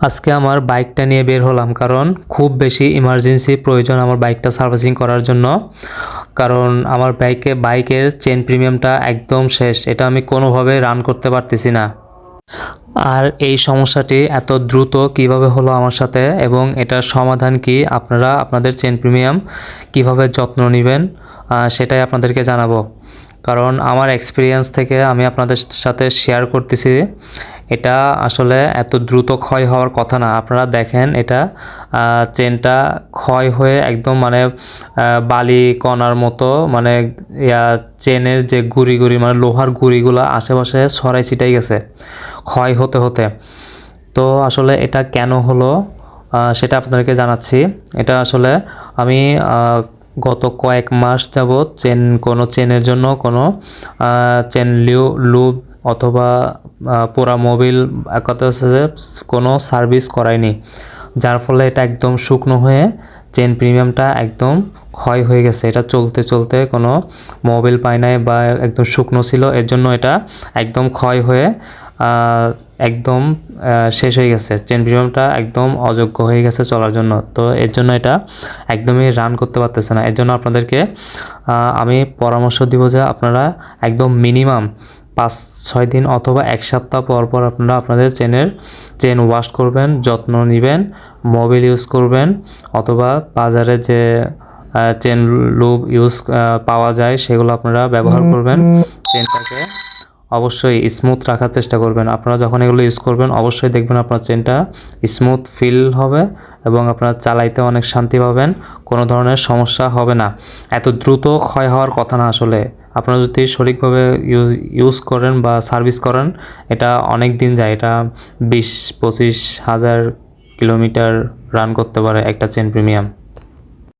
আজকে আমার বাইকটা নিয়ে বের হলাম কারণ খুব বেশি ইমার্জেন্সি প্রয়োজন আমার বাইকটা সার্ভিসিং করার জন্য। কারণ আমার বাইকে, বাইকের চেন প্রিমিয়ামটা একদম শেষ। এটা আমি কোনোভাবে রান করতে পারতেছি না। আর এই সমস্যাটি এত দ্রুত কীভাবে হলো আমার সাথে এবং এটার সমাধান কি আপনারা আপনাদের চেন প্রিমিয়াম কীভাবে যত্ন নেবেন সেটাই আপনাদেরকে জানাব। কারণ আমার এক্সপিরিয়েন্স থেকে আমি আপনাদের সাথে শেয়ার করতেছি এটা আসলে এত দ্রুত ক্ষয় হওয়ার কথা না। আপনারা দেখেন এটা চেনটা ক্ষয় হয়ে একদম মানে বালি কণার মতো মানে চেনের যে গুড়ি গুড়ি মানে লোহার গুড়িগুলো আশেপাশে ছড়াই ছিটাই গেছে ক্ষয় হতে হতে। তো আসলে এটা কেন হলো সেটা আপনাদেরকে জানাচ্ছি। এটা আসলে আমি গত কয়েক মাস যাবৎ চেন কোনো চেনের জন্য কোনো চেন লিউ লুব অথবা পুরা মোবিল কথা হচ্ছে কোনো সার্ভিস করায়নি। যার ফলে এটা একদম শুকনো হয়ে চেন প্রিমিয়ামটা একদম ক্ষয় হয়ে গেছে। এটা চলতে চলতে কোনো মোবিল পায় নাই বা একদম শুকনো ছিল, এর জন্য এটা একদম ক্ষয় হয়ে একদম শেষ হয়ে গেছে। চেন প্রিমিয়ামটা একদম অযোগ্য হয়ে গেছে চলার জন্য। তো এর জন্য এটা একদমই রান করতে পারতেছে না। এর জন্য আপনাদেরকে আমি পরামর্শ দিব যে আপনারা একদম মিনিমাম পাঁচ ছয় দিন অথবা এক সপ্তাহ পর পর আপনারা আপনাদের চেনের চেন ওয়াশ করবেন যত্ন নেবেন মোবিল ইউজ করবেন অথবা বাজারে যে চেন লুব ইউজ পাওয়া যায় সেগুলো আপনারা ব্যবহার করবেন। চেনটাকে অবশ্যই স্মুথ রাখার চেষ্টা করবেন। আপনারা যখন এগুলো ইউজ করবেন, অবশ্যই দেখবেন আপনার চেনটা স্মুথ ফিল হবে এবং আপনারা চালাইতে অনেক শান্তি পাবেন, কোনো ধরনের সমস্যা হবে না। এত দ্রুত ক্ষয় হওয়ার কথা না আসলে। আপনারা যদি সঠিকভাবে ইউজ করেন বা সার্ভিস করেন, এটা অনেক দিন যায়। এটা বিশ, পঁচিশ হাজার কিলোমিটার রান করতে পারে একটা চেন প্রিমিয়াম